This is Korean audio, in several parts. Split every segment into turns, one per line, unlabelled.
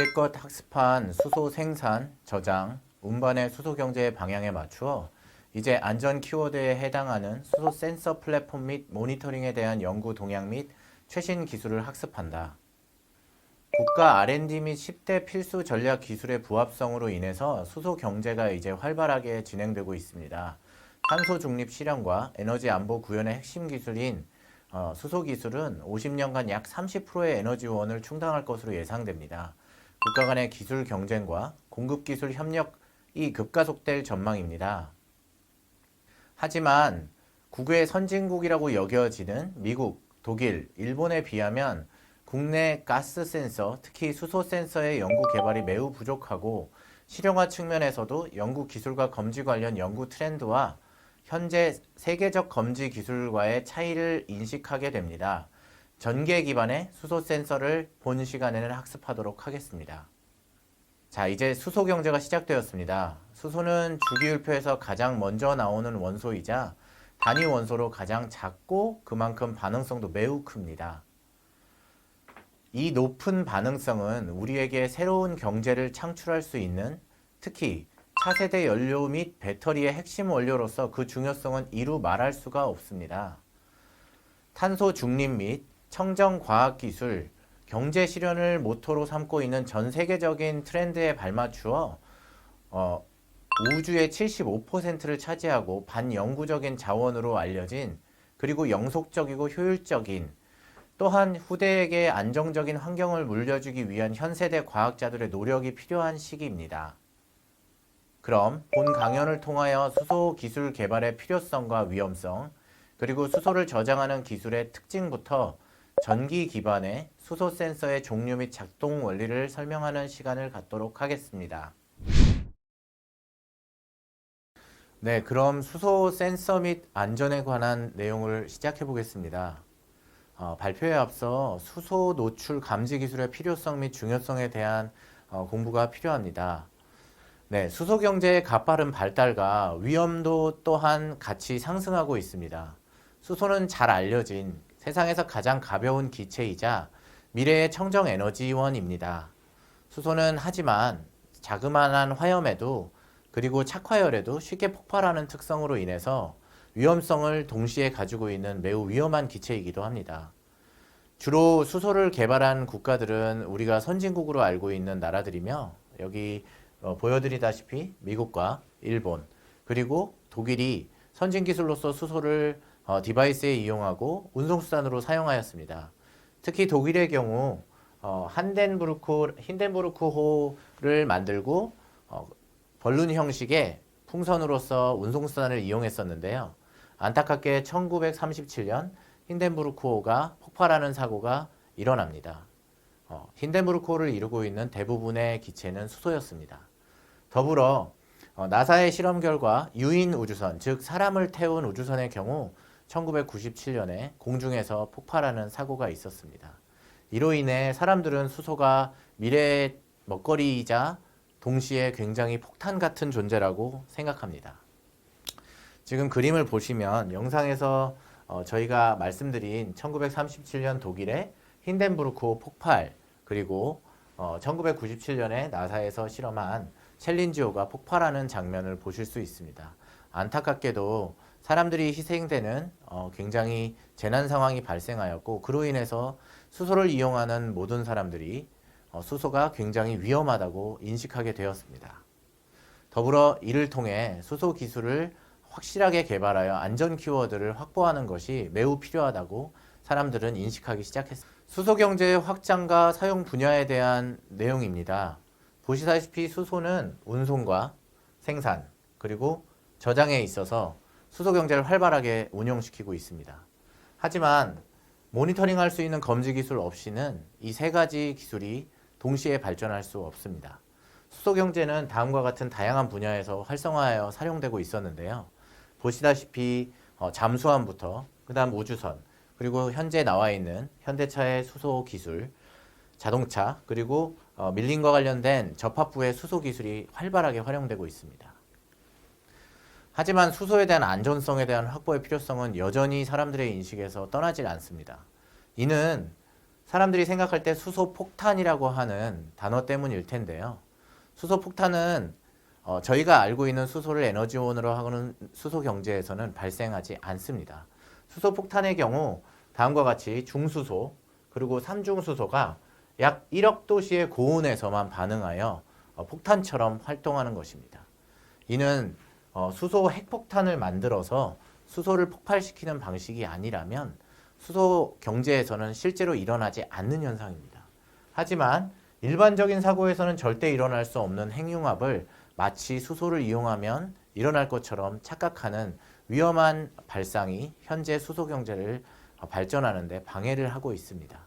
이제껏 학습한 수소 생산, 저장, 운반의 수소 경제의 방향에 맞추어 이제 안전 키워드에 해당하는 수소 센서 플랫폼 및 모니터링에 대한 연구 동향 및 최신 기술을 학습한다. 국가 R&D 및 10대 필수 전략 기술의 부합성으로 인해서 수소 경제가 이제 활발하게 진행되고 있습니다. 탄소 중립 실현과 에너지 안보 구현의 핵심 기술인 어, 수소 기술은 50년간 약 30%의 에너지원을 충당할 것으로 예상됩니다. 국가 간의 기술 경쟁과 공급 기술 협력이 급가속될 전망입니다. 하지만 국외 선진국이라고 여겨지는 미국, 독일, 일본에 비하면 국내 가스 센서, 특히 수소 센서의 연구 개발이 매우 부족하고 실용화 측면에서도 연구 기술과 검지 관련 연구 트렌드와 현재 세계적 검지 기술과의 차이를 인식하게 됩니다. 전개 기반의 수소 센서를 본 시간에는 학습하도록 하겠습니다. 자, 이제 수소 경제가 시작되었습니다. 수소는 주기율표에서 가장 먼저 나오는 원소이자 단위 원소로 가장 작고 그만큼 반응성도 매우 큽니다. 이 높은 반응성은 우리에게 새로운 경제를 창출할 수 있는 특히 차세대 연료 및 배터리의 핵심 원료로서 그 중요성은 이루 말할 수가 없습니다. 탄소 중립 및 청정 과학 기술, 경제 실현을 모토로 삼고 있는 전 세계적인 트렌드에 발맞추어 어, 우주의 75%를 차지하고 반영구적인 자원으로 알려진 그리고 영속적이고 효율적인 또한 후대에게 안정적인 환경을 물려주기 위한 현 세대 과학자들의 노력이 필요한 시기입니다. 그럼 본 강연을 통하여 수소 기술 개발의 필요성과 위험성, 그리고 수소를 저장하는 기술의 특징부터 전기 기반의 수소 센서의 종류 및 작동 원리를 설명하는 시간을 갖도록 하겠습니다. 네, 그럼 수소 센서 및 안전에 관한 내용을 시작해 보겠습니다. 어, 발표에 앞서 수소 노출 감지 기술의 필요성 및 중요성에 대한 어, 공부가 필요합니다. 네, 수소 경제의 가파른 발달과 위험도 또한 같이 상승하고 있습니다. 수소는 잘 알려진 세상에서 가장 가벼운 기체이자 미래의 청정 에너지원입니다. 수소는 하지만 자그마한 화염에도 그리고 착화열에도 쉽게 폭발하는 특성으로 인해서 위험성을 동시에 가지고 있는 매우 위험한 기체이기도 합니다. 주로 수소를 개발한 국가들은 우리가 선진국으로 알고 있는 나라들이며 여기 어, 보여드리다시피 미국과 일본 그리고 독일이 선진 기술로서 수소를 어, 디바이스에 이용하고 운송수단으로 사용하였습니다. 특히 독일의 경우 어, 한덴부르크 힌덴부르크호를 만들고 어, 벌룬 형식의 풍선으로서 운송수단을 이용했었는데요. 안타깝게 1937년 힌덴부르크호가 폭발하는 사고가 일어납니다. 어, 힌덴부르크호를 이루고 있는 대부분의 기체는 수소였습니다. 더불어 어, 나사의 실험 결과 유인 우주선, 즉 사람을 태운 우주선의 경우 1997년에 공중에서 폭발하는 사고가 있었습니다. 이로 인해 사람들은 수소가 미래의 먹거리이자 동시에 굉장히 폭탄 같은 존재라고 생각합니다. 지금 그림을 보시면 영상에서 어, 저희가 말씀드린 1937년 독일의 힌덴부르크 폭발 그리고 어, 1997년에 나사에서 실험한 챌린지호가 폭발하는 장면을 보실 수 있습니다. 안타깝게도 사람들이 희생되는 어, 굉장히 재난 상황이 발생하였고 그로 인해서 수소를 이용하는 모든 사람들이 어, 수소가 굉장히 위험하다고 인식하게 되었습니다. 더불어 이를 통해 수소 기술을 확실하게 개발하여 안전 키워드를 확보하는 것이 매우 필요하다고 사람들은 인식하기 시작했습니다. 수소 경제의 확장과 사용 분야에 대한 내용입니다. 보시다시피 수소는 운송과 생산 그리고 저장에 있어서 수소 경제를 활발하게 운영시키고 있습니다. 하지만 모니터링 할 수 있는 검지 기술 없이는 이 세 가지 기술이 동시에 발전할 수 없습니다. 수소 경제는 다음과 같은 다양한 분야에서 활성화하여 사용되고 있었는데요. 보시다시피 어, 잠수함부터 그다음 우주선 그리고 현재 나와 있는 현대차의 수소 기술, 자동차 그리고 어, 밀림과 관련된 접합부의 수소 기술이 활발하게 활용되고 있습니다. 하지만 수소에 대한 안전성에 대한 확보의 필요성은 여전히 사람들의 인식에서 떠나질 않습니다. 이는 사람들이 생각할 때 수소 폭탄이라고 하는 단어 때문일 텐데요. 수소 폭탄은 어, 저희가 알고 있는 수소를 에너지원으로 하는 수소 경제에서는 발생하지 않습니다. 수소 폭탄의 경우 다음과 같이 중수소 그리고 삼중수소가 약 1억 도시의 고온에서만 반응하여 어, 폭탄처럼 활동하는 것입니다. 이는 어, 수소 핵폭탄을 만들어서 수소를 폭발시키는 방식이 아니라면 수소 경제에서는 실제로 일어나지 않는 현상입니다. 하지만 일반적인 사고에서는 절대 일어날 수 없는 핵융합을 마치 수소를 이용하면 일어날 것처럼 착각하는 위험한 발상이 현재 수소 경제를 어, 발전하는 데 방해를 하고 있습니다.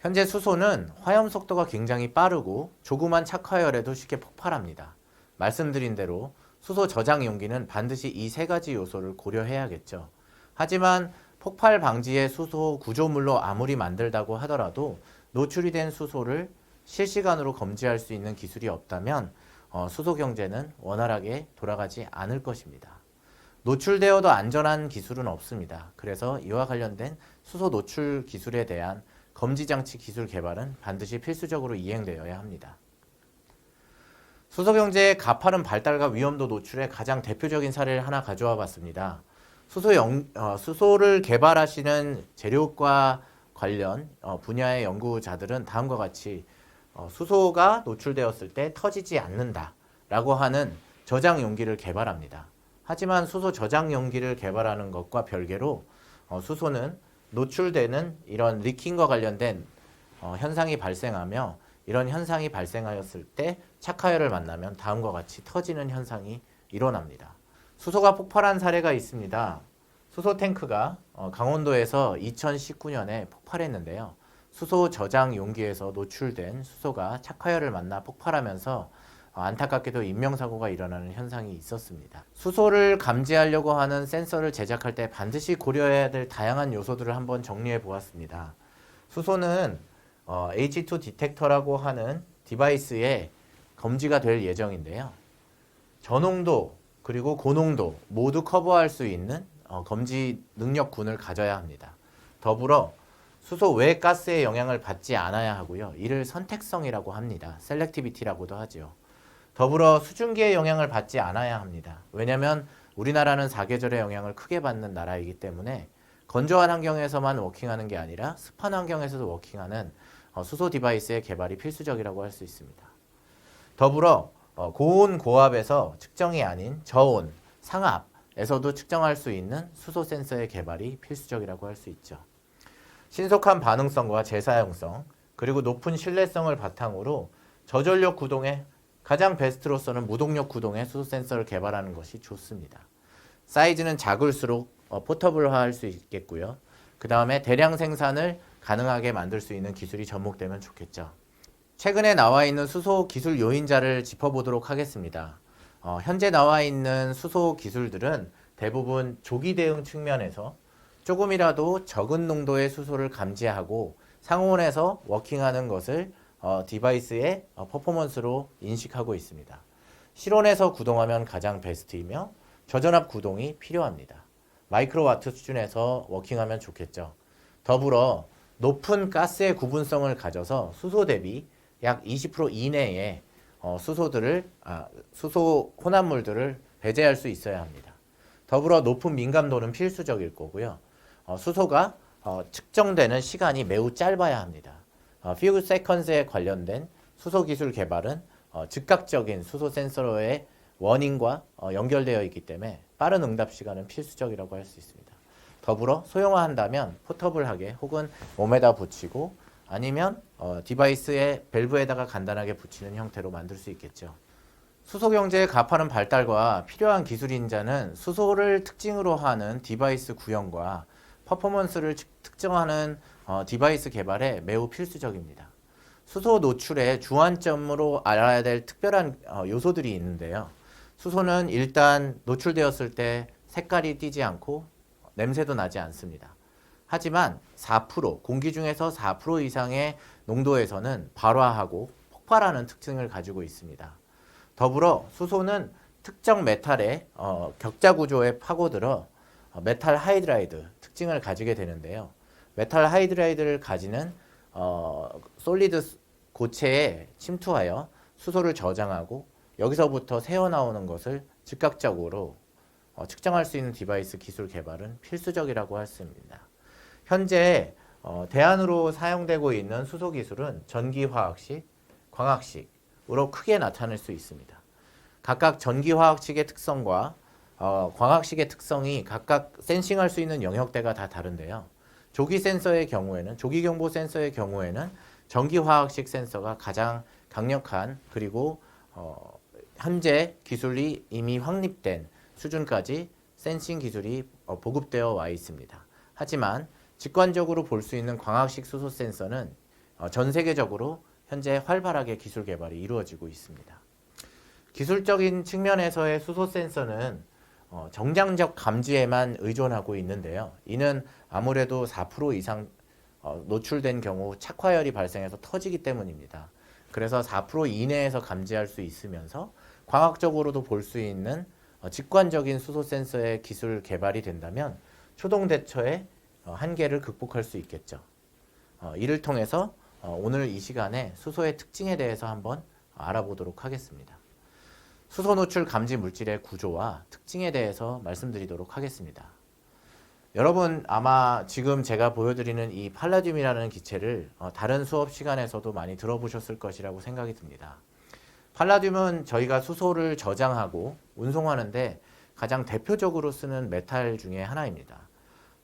현재 수소는 화염 속도가 굉장히 빠르고 조그만 착화열에도 쉽게 폭발합니다. 말씀드린 대로 수소 저장 용기는 반드시 이 세 가지 요소를 고려해야겠죠. 하지만 폭발 방지의 수소 구조물로 아무리 만들다고 하더라도 노출이 된 수소를 실시간으로 검지할 수 있는 기술이 없다면 어, 수소 경제는 원활하게 돌아가지 않을 것입니다. 노출되어도 안전한 기술은 없습니다. 그래서 이와 관련된 수소 노출 기술에 대한 검지 장치 기술 개발은 반드시 필수적으로 이행되어야 합니다. 수소 경제의 가파른 발달과 위험도 노출의 가장 대표적인 사례를 하나 가져와 봤습니다. 수소 영, 어, 수소를 개발하시는 재료과 관련 어, 분야의 연구자들은 다음과 같이 어, 수소가 노출되었을 때 터지지 않는다라고 하는 저장 용기를 개발합니다. 하지만 수소 저장 용기를 개발하는 것과 별개로 어, 수소는 노출되는 이런 리킹과 관련된 어, 현상이 발생하며 이런 현상이 발생하였을 때 착하열을 만나면 다음과 같이 터지는 현상이 일어납니다. 수소가 폭발한 사례가 있습니다. 수소 탱크가 어, 강원도에서 2019년에 폭발했는데요. 수소 저장 용기에서 노출된 수소가 착화열을 만나 폭발하면서 어, 안타깝게도 인명사고가 일어나는 현상이 있었습니다. 수소를 감지하려고 하는 센서를 제작할 때 반드시 고려해야 될 다양한 요소들을 한번 정리해 보았습니다. 수소는 어, H2 디텍터라고 하는 디바이스에 검지가 될 예정인데요. 저농도 그리고 고농도 모두 커버할 수 있는 어, 검지 능력군을 가져야 합니다. 더불어 수소 외 가스의 영향을 받지 않아야 하고요. 이를 선택성이라고 합니다. 셀렉티비티라고도 하죠. 더불어 수증기의 영향을 받지 않아야 합니다. 왜냐하면 우리나라는 사계절의 영향을 크게 받는 나라이기 때문에 건조한 환경에서만 워킹하는 게 아니라 습한 환경에서도 워킹하는 어, 수소 디바이스의 개발이 필수적이라고 할 수 있습니다. 더불어 어, 고온 고압에서 측정이 아닌 저온, 상압에서도 측정할 수 있는 수소 센서의 개발이 필수적이라고 할 수 있죠. 신속한 반응성과 재사용성, 그리고 높은 신뢰성을 바탕으로 저전력 구동의 가장 베스트로서는 무동력 구동의 수소 센서를 개발하는 것이 좋습니다. 사이즈는 작을수록 어, 포터블화할 수 있겠고요. 그 다음에 대량 생산을 가능하게 만들 수 있는 기술이 접목되면 좋겠죠. 최근에 나와 있는 수소 기술 요인자를 짚어보도록 하겠습니다. 어, 현재 나와 있는 수소 기술들은 대부분 조기 대응 측면에서 조금이라도 적은 농도의 수소를 감지하고 상온에서 워킹하는 것을 어, 디바이스의 어, 퍼포먼스로 인식하고 있습니다. 실온에서 구동하면 가장 베스트이며 저전압 구동이 필요합니다. 마이크로와트 수준에서 워킹하면 좋겠죠. 더불어 높은 가스의 구분성을 가져서 수소 대비 약 20% 이내에 어, 수소들을 아, 수소 혼합물들을 배제할 수 있어야 합니다. 더불어 높은 민감도는 필수적일 거고요. 어, 수소가 어, 측정되는 시간이 매우 짧아야 합니다. 어, few seconds에 관련된 수소 기술 개발은 어, 즉각적인 수소 센서의 원인과 어, 연결되어 있기 때문에 빠른 응답 시간은 필수적이라고 할 수 있습니다. 더불어 소형화한다면 포터블하게 혹은 몸에다 붙이고 아니면 어, 디바이스의 밸브에다가 간단하게 붙이는 형태로 만들 수 있겠죠. 수소 경제의 가파른 발달과 필요한 기술 인 자는 수소를 특징으로 하는 디바이스 구형과 퍼포먼스를 특정하는 어, 디바이스 개발에 매우 필수적입니다. 수소 노출의 주안점으로 알아야 될 특별한 어, 요소들이 있는데요. 수소는 일단 노출되었을 때 색깔이 띄지 않고 냄새도 나지 않습니다. 하지만 4% 공기 중에서 4% 이상의 농도에서는 발화하고 폭발하는 특징을 가지고 있습니다. 더불어 수소는 특정 메탈의 어, 격자 구조에 파고들어 어, 메탈 하이드라이드 특징을 가지게 되는데요. 메탈 하이드라이드를 가지는 어, 솔리드 스- 고체에 침투하여 수소를 저장하고 여기서부터 새어나오는 것을 즉각적으로 어, 측정할 수 있는 디바이스 기술 개발은 필수적이라고 있습니다. 현재 어, 대안으로 사용되고 있는 수소 기술은 전기화학식, 광학식으로 크게 나타낼 수 있습니다. 각각 전기화학식의 특성과 어, 광학식의 특성이 각각 센싱할 수 있는 영역대가 다 다른데요. 조기 센서의 경우에는 조기 경보 센서의 경우에는 전기화학식 센서가 가장 강력한 그리고 어, 현재 기술이 이미 확립된 수준까지 센싱 기술이 어, 보급되어 와 있습니다. 하지만 직관적으로 볼 수 있는 광학식 수소 센서는 어, 전 세계적으로 현재 활발하게 기술 개발이 이루어지고 있습니다. 기술적인 측면에서의 수소 센서는 어, 정장적 감지에만 의존하고 있는데요. 이는 아무래도 4% 이상 어, 노출된 경우 착화열이 발생해서 터지기 때문입니다. 그래서 4% 이내에서 감지할 수 있으면서 광학적으로도 볼 수 있는 어, 직관적인 수소 센서의 기술 개발이 된다면 초동 대처의 어, 한계를 극복할 수 있겠죠. 어, 이를 통해서 어, 오늘 이 시간에 수소의 특징에 대해서 한번 알아보도록 하겠습니다. 수소 노출 감지 물질의 구조와 특징에 대해서 말씀드리도록 하겠습니다. 여러분 아마 지금 제가 보여드리는 이 팔라듐이라는 기체를 어, 다른 수업 시간에서도 많이 들어보셨을 것이라고 생각이 듭니다. 팔라듐은 저희가 수소를 저장하고 운송하는데 가장 대표적으로 쓰는 메탈 중에 하나입니다.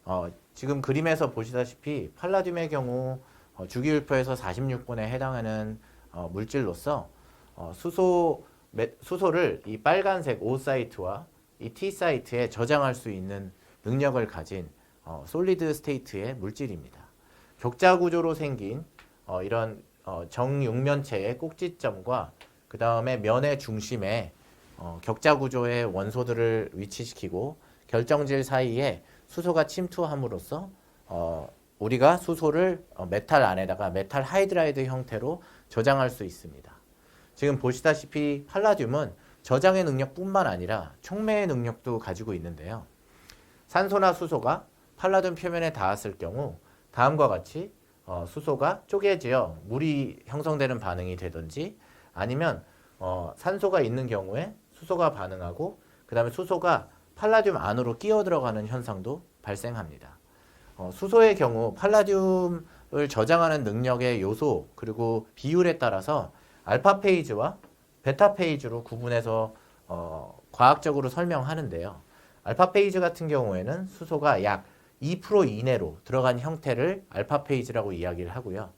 어, 지금 그림에서 보시다시피 팔라듐의 경우 어, 주기율표에서 46번에 해당하는 어, 물질로서 어, 수소 메- 수소를 이 빨간색 O 사이트와 이 T 사이트에 저장할 수 있는 능력을 가진 어, 솔리드 스테이트의 물질입니다. 격자 구조로 생긴 어, 이런 어, 정육면체의 꼭지점과 그 다음에 면의 중심에 어, 격자 구조의 원소들을 위치시키고 결정질 사이에 수소가 침투함으로써 어, 우리가 수소를 어, 메탈 안에다가 메탈 하이드라이드 형태로 저장할 수 있습니다. 지금 보시다시피 팔라듐은 저장의 능력뿐만 아니라 촉매의 능력도 가지고 있는데요. 산소나 수소가 팔라듐 표면에 닿았을 경우 다음과 같이 어, 수소가 쪼개지어 물이 형성되는 반응이 되든지 아니면 어, 산소가 있는 경우에 수소가 반응하고 그 다음에 수소가 팔라듐 안으로 끼어 들어가는 현상도 발생합니다. 어, 수소의 경우 팔라듐을 저장하는 능력의 요소 그리고 비율에 따라서 알파 페이지와 베타 페이지로 구분해서 어, 과학적으로 설명하는데요. 알파 페이지 같은 경우에는 수소가 약 2% 이내로 들어간 형태를 알파 페이지라고 이야기를 하고요.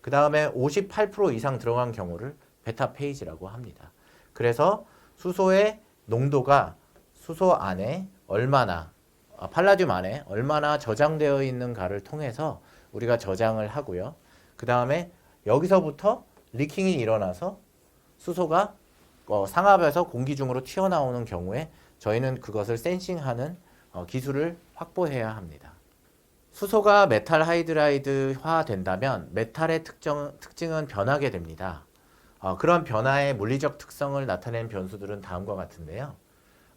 그 다음에 58% 이상 들어간 경우를 베타 페이지라고 합니다. 그래서 수소의 농도가 수소 안에 얼마나 아, 팔라듐 안에 얼마나 저장되어 있는가를 통해서 우리가 저장을 하고요. 그 다음에 여기서부터 리킹이 일어나서 수소가 어, 상압에서 공기 중으로 튀어나오는 경우에 저희는 그것을 센싱하는 어, 기술을 확보해야 합니다. 수소가 메탈 하이드라이드화 된다면 메탈의 특정, 특징은 변하게 됩니다. 어, 그런 변화의 물리적 특성을 나타낸 변수들은 다음과 같은데요.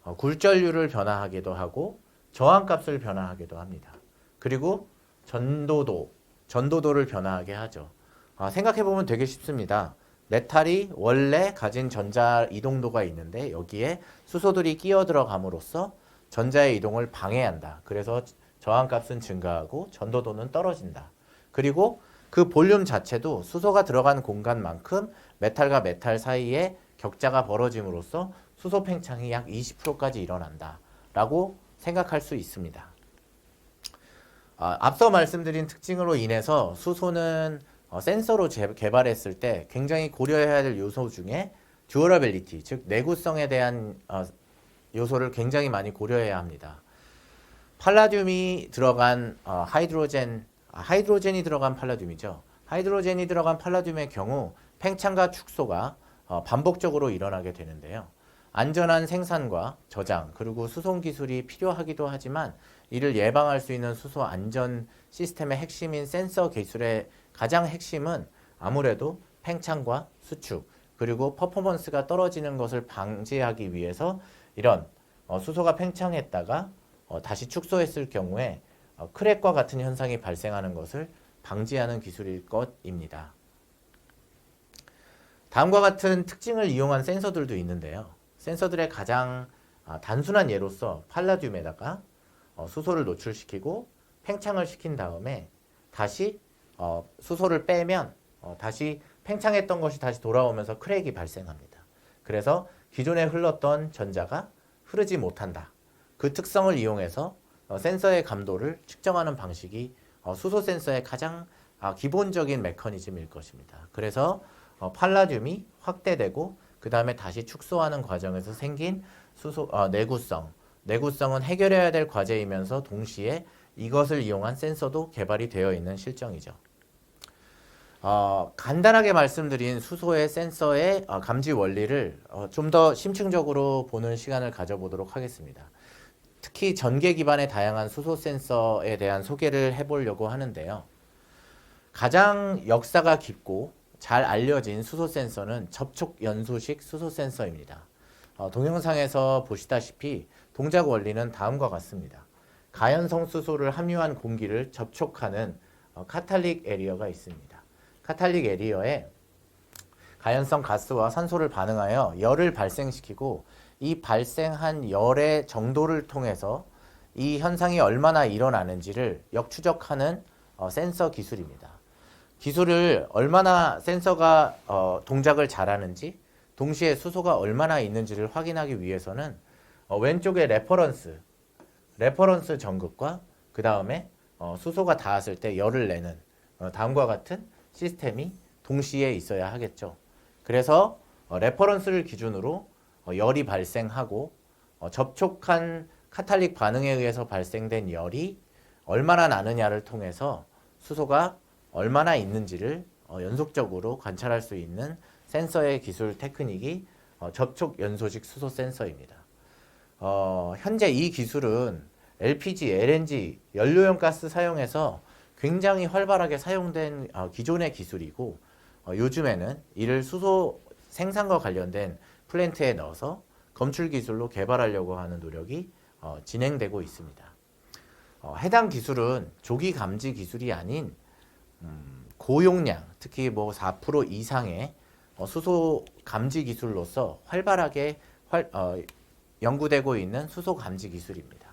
어, 굴절률을 변화하기도 하고 저항값을 변화하기도 합니다. 그리고 전도도, 전도도를 변화하게 하죠. 아, 생각해보면 되게 쉽습니다. 메탈이 원래 가진 전자 이동도가 있는데 여기에 수소들이 끼어 들어감으로써 전자의 이동을 방해한다. 그래서 저항값은 증가하고 전도도는 떨어진다. 그리고 그 볼륨 자체도 수소가 들어간 공간만큼 메탈과 메탈 사이에 격자가 벌어짐으로써 수소 팽창이 약 20%까지 일어난다. 라고 생각할 수 있습니다. 아, 앞서 말씀드린 특징으로 인해서 수소는 어, 센서로 제- 개발했을 때 굉장히 고려해야 될 요소 중에 듀어러빌리티, 즉 내구성에 대한 어, 요소를 굉장히 많이 고려해야 합니다. 팔라듐이 들어간 어, 하이드로젠, 아, 하이드로젠이 들어간 팔라듐이죠. 하이드로젠이 들어간 팔라듐의 경우 팽창과 축소가 어, 반복적으로 일어나게 되는데요. 안전한 생산과 저장 그리고 수송 기술이 필요하기도 하지만 이를 예방할 수 있는 수소 안전 시스템의 핵심인 센서 기술의 가장 핵심은 아무래도 팽창과 수축 그리고 퍼포먼스가 떨어지는 것을 방지하기 위해서 이런 어, 수소가 팽창했다가 어, 다시 축소했을 경우에 어, 크랙과 같은 현상이 발생하는 것을 방지하는 기술일 것입니다. 다음과 같은 특징을 이용한 센서들도 있는데요. 센서들의 가장 아, 단순한 예로서 팔라듐에다가 어, 수소를 노출시키고 팽창을 시킨 다음에 다시 어, 수소를 빼면 어, 다시 팽창했던 것이 다시 돌아오면서 크랙이 발생합니다. 그래서 기존에 흘렀던 전자가 흐르지 못한다. 그 특성을 이용해서 어, 센서의 감도를 측정하는 방식이 어, 수소 센서의 가장 아, 기본적인 메커니즘일 것입니다. 그래서 어, 팔라듐이 확대되고 그 다음에 다시 축소하는 과정에서 생긴 수소 어, 내구성, 내구성은 해결해야 될 과제이면서 동시에 이것을 이용한 센서도 개발이 되어 있는 실정이죠. 어, 간단하게 말씀드린 수소의 센서의 어, 감지 원리를 어, 좀 더 심층적으로 보는 시간을 가져보도록 하겠습니다. 특히 전개 기반의 다양한 수소 센서에 대한 소개를 해보려고 하는데요. 가장 역사가 깊고 잘 알려진 수소 센서는 접촉 연소식 수소 센서입니다. 어, 동영상에서 보시다시피 동작 원리는 다음과 같습니다. 가연성 수소를 함유한 공기를 접촉하는 어, 카탈릭 에리어가 있습니다. 카탈릭 에리어에 가연성 가스와 산소를 반응하여 열을 발생시키고 이 발생한 열의 정도를 통해서 이 현상이 얼마나 일어나는지를 역추적하는 어, 센서 기술입니다. 기술을 얼마나 센서가 어, 동작을 잘하는지 동시에 수소가 얼마나 있는지를 확인하기 위해서는 어, 왼쪽에 레퍼런스 레퍼런스 전극과 그 다음에 어, 수소가 닿았을 때 열을 내는 어, 다음과 같은 시스템이 동시에 있어야 하겠죠. 그래서 어, 레퍼런스를 기준으로 어, 열이 발생하고 어, 접촉한 카탈릭 반응에 의해서 발생된 열이 얼마나 나느냐를 통해서 수소가 얼마나 있는지를 어, 연속적으로 관찰할 수 있는 센서의 기술 테크닉이 어, 접촉 연소식 수소 센서입니다. 어, 현재 이 기술은 LPG, LNG, 연료용 가스 사용해서 굉장히 활발하게 사용된 어, 기존의 기술이고 어, 요즘에는 이를 수소 생산과 관련된 플랜트에 넣어서 검출 기술로 개발하려고 하는 노력이 어, 진행되고 있습니다. 어, 해당 기술은 조기 감지 기술이 아닌 음, 고용량, 특히 뭐 4% 이상의 어, 수소 감지 기술로서 활발하게 활, 어, 연구되고 있는 수소 감지 기술입니다.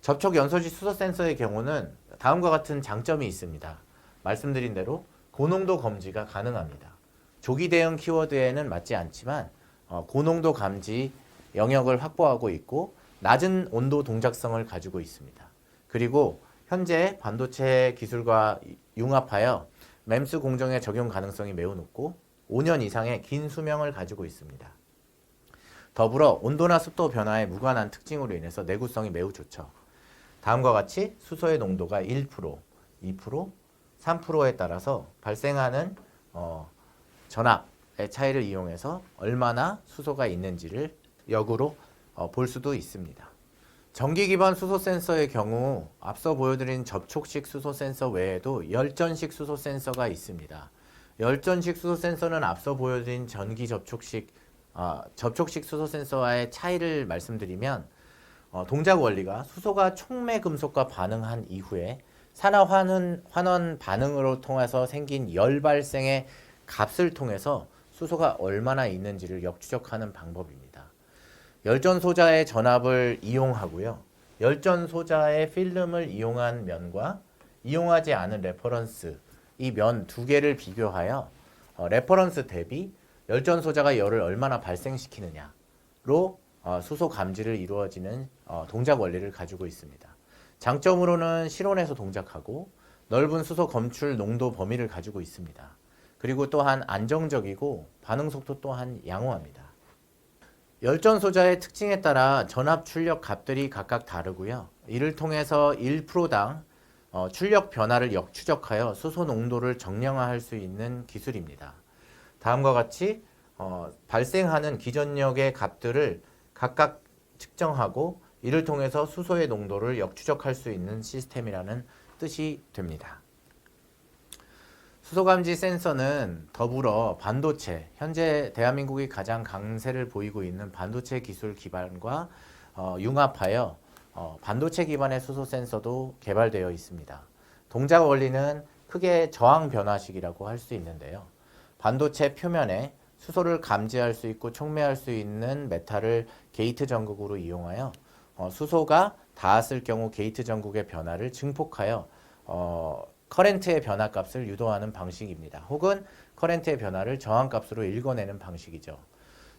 접촉 연소식 수소 센서의 경우는 다음과 같은 장점이 있습니다. 말씀드린 대로 고농도 검지가 가능합니다. 조기 대응 키워드에는 맞지 않지만 어, 고농도 감지 영역을 확보하고 있고 낮은 온도 동작성을 가지고 있습니다. 그리고 현재 반도체 기술과 융합하여 램스 공정의 적용 가능성이 매우 높고 5년 이상의 긴 수명을 가지고 있습니다. 더불어 온도나 습도 변화에 무관한 특징으로 인해서 내구성이 매우 좋죠. 다음과 같이 수소의 농도가 1%, 2%, 3%에 따라서 발생하는 어, 전압의 차이를 이용해서 얼마나 수소가 있는지를 역으로 어, 볼 수도 있습니다. 전기 기반 수소 센서의 경우 앞서 보여드린 접촉식 수소 센서 외에도 열전식 수소 센서가 있습니다. 열전식 수소 센서는 앞서 보여드린 전기 접촉식 아, 접촉식 수소 센서와의 차이를 말씀드리면 어, 동작 원리가 수소가 촉매 금속과 반응한 이후에 산화 환원, 환원 반응으로 통해서 생긴 열 발생의 값을 통해서 수소가 얼마나 있는지를 역추적하는 방법입니다. 열전 소자의 전압을 이용하고요. 열전 소자의 필름을 이용한 면과 이용하지 않은 레퍼런스 이 면 두 개를 비교하여 어, 레퍼런스 대비 열전 소자가 열을 얼마나 발생시키느냐로 어, 수소 감지를 이루어지는 어, 동작 원리를 가지고 있습니다. 장점으로는 실온에서 동작하고 넓은 수소 검출 농도 범위를 가지고 있습니다. 그리고 또한 안정적이고 반응 속도 또한 양호합니다. 열전 소자의 특징에 따라 전압 출력 값들이 각각 다르고요. 이를 통해서 1%당 어, 출력 변화를 역추적하여 수소 농도를 정량화할 수 있는 기술입니다. 다음과 같이 어, 발생하는 기전력의 값들을 각각 측정하고 이를 통해서 수소의 농도를 역추적할 수 있는 시스템이라는 뜻이 됩니다. 수소감지 센서는 더불어 반도체, 현재 대한민국이 가장 강세를 보이고 있는 반도체 기술 기반과 어, 융합하여 어, 반도체 기반의 수소 센서도 개발되어 있습니다. 동작 원리는 크게 저항 변화식이라고 할 수 있는데요. 반도체 표면에 수소를 감지할 수 있고 촉매할 수 있는 메탈을 게이트 전극으로 이용하여 어, 수소가 닿았을 경우 게이트 전극의 변화를 증폭하여 어, 커렌트의 변화 값을 유도하는 방식입니다. 혹은 커렌트의 변화를 저항 값으로 읽어내는 방식이죠.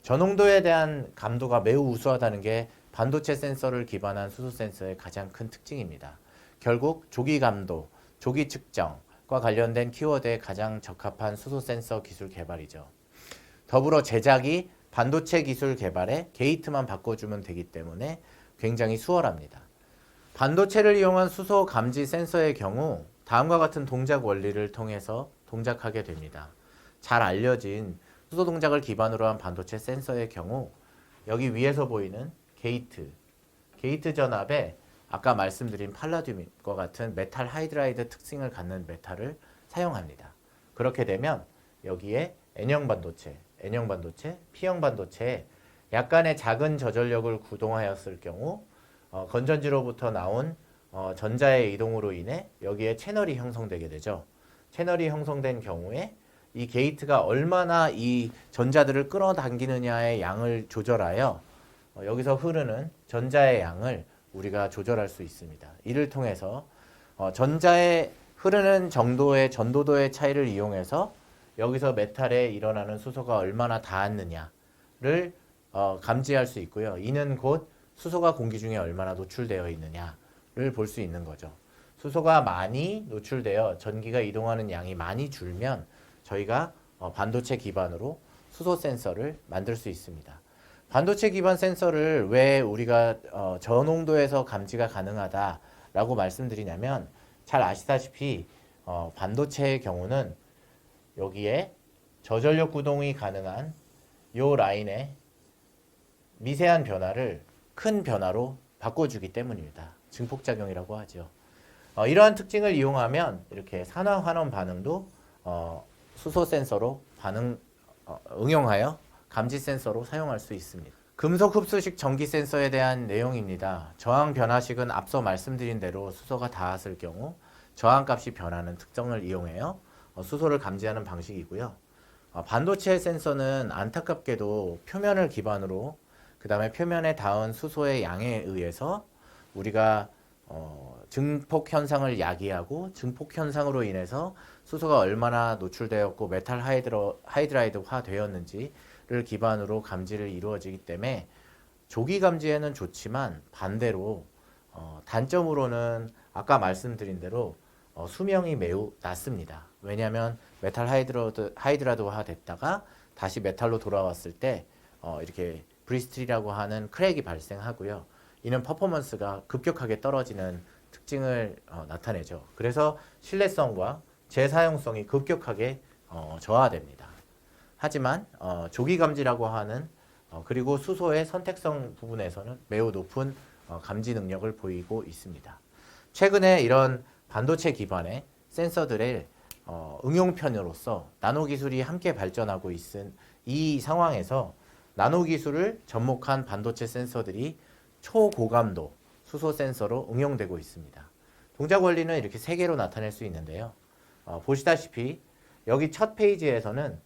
전홍도에 대한 감도가 매우 우수하다는 게 반도체 센서를 기반한 수소 센서의 가장 큰 특징입니다. 결국 조기 감도, 조기 측정과 관련된 키워드에 가장 적합한 수소 센서 기술 개발이죠. 더불어 제작이 반도체 기술 개발에 게이트만 바꿔주면 되기 때문에 굉장히 수월합니다. 반도체를 이용한 수소 감지 센서의 경우 다음과 같은 동작 원리를 통해서 동작하게 됩니다. 잘 알려진 수소 동작을 기반으로 한 반도체 센서의 경우 여기 위에서 보이는 게이트, 게이트 전압에 아까 말씀드린 팔라듐과 같은 메탈 하이드라이드 특징을 갖는 메탈을 사용합니다. 그렇게 되면 여기에 N형 반도체, N형 반도체, P형 반도체에 약간의 작은 저전력을 구동하였을 경우 어, 건전지로부터 나온 어, 전자의 이동으로 인해 여기에 채널이 형성되게 되죠. 채널이 형성된 경우에 이 게이트가 얼마나 이 전자들을 끌어당기느냐의 양을 조절하여 어, 여기서 흐르는 전자의 양을 우리가 조절할 수 있습니다. 이를 통해서 어, 전자의 흐르는 정도의 전도도의 차이를 이용해서 여기서 메탈에 일어나는 수소가 얼마나 닿았느냐를 어, 감지할 수 있고요. 이는 곧 수소가 공기 중에 얼마나 노출되어 있느냐 를 볼 수 있는 거죠. 수소가 많이 노출되어 전기가 이동하는 양이 많이 줄면 저희가 어, 반도체 기반으로 수소 센서를 만들 수 있습니다. 반도체 기반 센서를 왜 우리가 어, 저농도에서 감지가 가능하다라고 말씀드리냐면 잘 아시다시피 어, 반도체의 경우는 여기에 저전력 구동이 가능한 요 라인에 미세한 변화를 큰 변화로 바꿔주기 때문입니다. 증폭작용이라고 하죠. 어, 이러한 특징을 이용하면 이렇게 산화 환원 반응도 어, 수소 센서로 반응 어, 응용하여 감지 센서로 사용할 수 있습니다. 금속 흡수식 전기 센서에 대한 내용입니다. 저항 변화식은 앞서 말씀드린 대로 수소가 닿았을 경우 저항 값이 변하는 특성을 이용해요. 어, 수소를 감지하는 방식이고요. 어, 반도체 센서는 안타깝게도 표면을 기반으로 그 다음에 표면에 닿은 수소의 양에 의해서 우리가 어, 증폭 현상을 야기하고 증폭 현상으로 인해서 수소가 얼마나 노출되었고 메탈 하이드로, 하이드라이드화 되었는지를 기반으로 감지를 이루어지기 때문에 조기 감지에는 좋지만 반대로 어, 단점으로는 아까 말씀드린 대로 어, 수명이 매우 낮습니다. 왜냐하면 메탈 하이드로드, 하이드라드화 됐다가 다시 메탈로 돌아왔을 때 어, 이렇게 브리스트리라고 하는 크랙이 발생하고요. 이는 퍼포먼스가 급격하게 떨어지는 특징을 어, 나타내죠. 그래서 신뢰성과 재사용성이 급격하게 어, 저하됩니다. 하지만 어, 조기 감지라고 하는 어, 그리고 수소의 선택성 부분에서는 매우 높은 어, 감지 능력을 보이고 있습니다. 최근에 이런 반도체 기반의 센서들의 어, 응용편으로서 나노 기술이 함께 발전하고 있은 이 상황에서 나노 기술을 접목한 반도체 센서들이 초고감도 수소 센서로 응용되고 있습니다. 동작 원리는 이렇게 세 개로 나타낼 수 있는데요. 어, 보시다시피 여기 첫 페이지에서는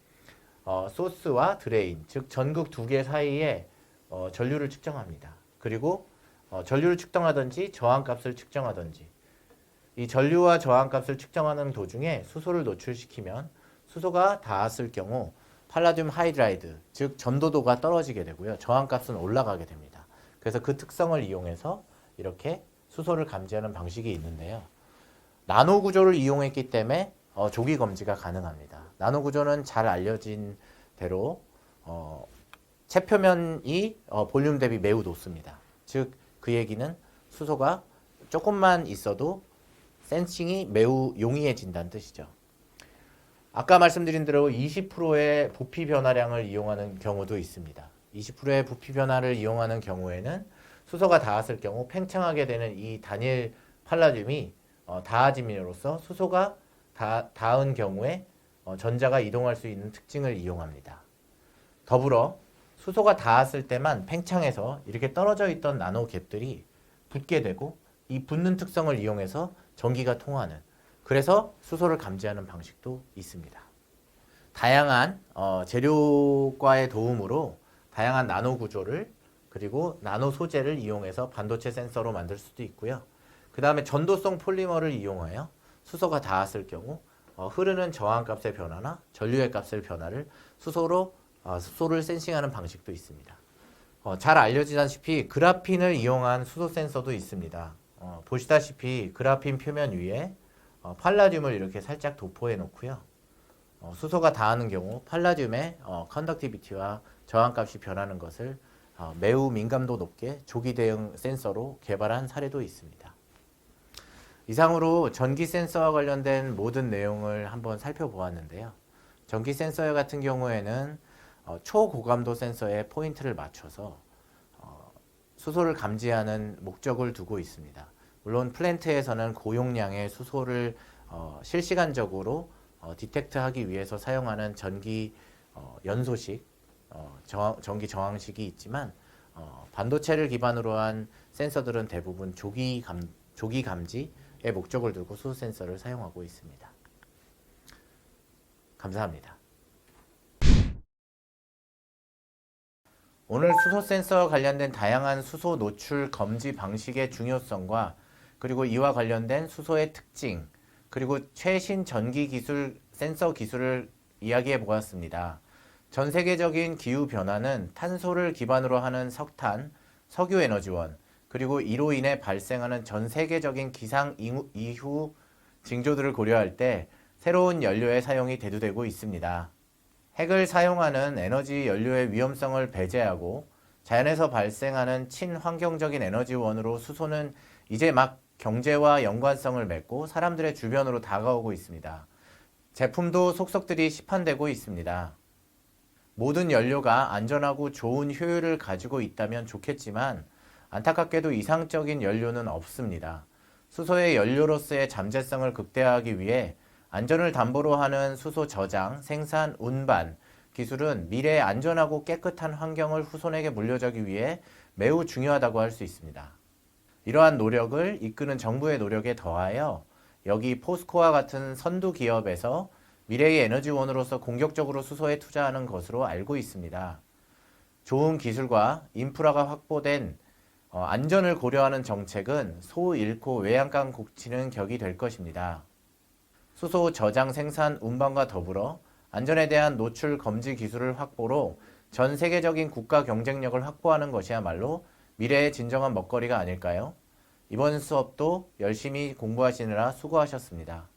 어, 소스와 드레인, 즉 전극 두 개 사이에 어, 전류를 측정합니다. 그리고 어, 전류를 측정하든지 저항값을 측정하든지 이 전류와 저항값을 측정하는 도중에 수소를 노출시키면 수소가 닿았을 경우 팔라듐 하이드라이드, 즉 전도도가 떨어지게 되고요. 저항값은 올라가게 됩니다. 그래서 그 특성을 이용해서 이렇게 수소를 감지하는 방식이 있는데요. 나노 구조를 이용했기 때문에 어, 조기 검지가 가능합니다. 나노 구조는 잘 알려진 대로 어, 체표면이 어, 볼륨 대비 매우 높습니다. 즉 그 얘기는 수소가 조금만 있어도 센싱이 매우 용이해진다는 뜻이죠. 아까 말씀드린 대로 20%의 부피 변화량을 이용하는 경우도 있습니다. 20%의 부피 변화를 이용하는 경우에는 수소가 닿았을 경우 팽창하게 되는 이 단일 팔라듐이 어, 닿아짐으로써 수소가 다, 닿은 경우에 어, 전자가 이동할 수 있는 특징을 이용합니다. 더불어 수소가 닿았을 때만 팽창해서 이렇게 떨어져 있던 나노 갭들이 붙게 되고 이 붙는 특성을 이용해서 전기가 통하는 그래서 수소를 감지하는 방식도 있습니다. 다양한 어, 재료과의 도움으로 다양한 나노 구조를 그리고 나노 소재를 이용해서 반도체 센서로 만들 수도 있고요. 그 다음에 전도성 폴리머를 이용하여 수소가 닿았을 경우 어, 흐르는 저항값의 변화나 전류의 값의 변화를 수소로 어, 수소를 센싱하는 방식도 있습니다. 어, 잘 알려지다시피 그라핀을 이용한 수소 센서도 있습니다. 어, 보시다시피 그라핀 표면 위에 어, 팔라듐을 이렇게 살짝 도포해 놓고요. 어, 수소가 닿는 경우 팔라듐의 어, 컨덕티비티와 저항값이 변하는 것을 어, 매우 민감도 높게 조기 대응 센서로 개발한 사례도 있습니다. 이상으로 전기 센서와 관련된 모든 내용을 한번 살펴보았는데요. 전기 센서 같은 경우에는 어, 초고감도 센서에 포인트를 맞춰서 어, 수소를 감지하는 목적을 두고 있습니다. 물론 플랜트에서는 고용량의 수소를 어, 실시간적으로 어, 디텍트하기 위해서 사용하는 전기 어, 연소식, 어, 저항- 전기 저항식이 있지만 어, 반도체를 기반으로 한 센서들은 대부분 조기 감 조기 감지의 목적을 두고 수소 센서를 사용하고 있습니다. 감사합니다. 오늘 수소 센서와 관련된 다양한 수소 노출 검지 방식의 중요성과 그리고 이와 관련된 수소의 특징, 그리고 최신 전기 기술 센서 기술을 이야기해 보았습니다. 전 세계적인 기후 변화는 탄소를 기반으로 하는 석탄, 석유 에너지원, 그리고 이로 인해 발생하는 전 세계적인 기상 이후- 징조들을 고려할 때 새로운 연료의 사용이 대두되고 있습니다. 핵을 사용하는 에너지 연료의 위험성을 배제하고 자연에서 발생하는 친환경적인 에너지원으로 수소는 이제 막 경제와 연관성을 맺고 사람들의 주변으로 다가오고 있습니다. 제품도 속속들이 시판되고 있습니다. 모든 연료가 안전하고 좋은 효율을 가지고 있다면 좋겠지만 안타깝게도 이상적인 연료는 없습니다. 수소의 연료로서의 잠재성을 극대화하기 위해 안전을 담보로 하는 수소 저장, 생산, 운반 기술은 미래의 안전하고 깨끗한 환경을 후손에게 물려주기 위해 매우 중요하다고 할 수 있습니다. 이러한 노력을 이끄는 정부의 노력에 더하여 여기 포스코와 같은 선두 기업에서 미래의 에너지원으로서 공격적으로 수소에 투자하는 것으로 알고 있습니다. 좋은 기술과 인프라가 확보된 어, 안전을 고려하는 정책은 소 잃고 외양간 곡치는 격이 될 것입니다. 수소 저장 생산 운반과 더불어 안전에 대한 노출 검지 기술을 확보로 전 세계적인 국가 경쟁력을 확보하는 것이야말로 미래의 진정한 먹거리가 아닐까요? 이번 수업도 열심히 공부하시느라 수고하셨습니다.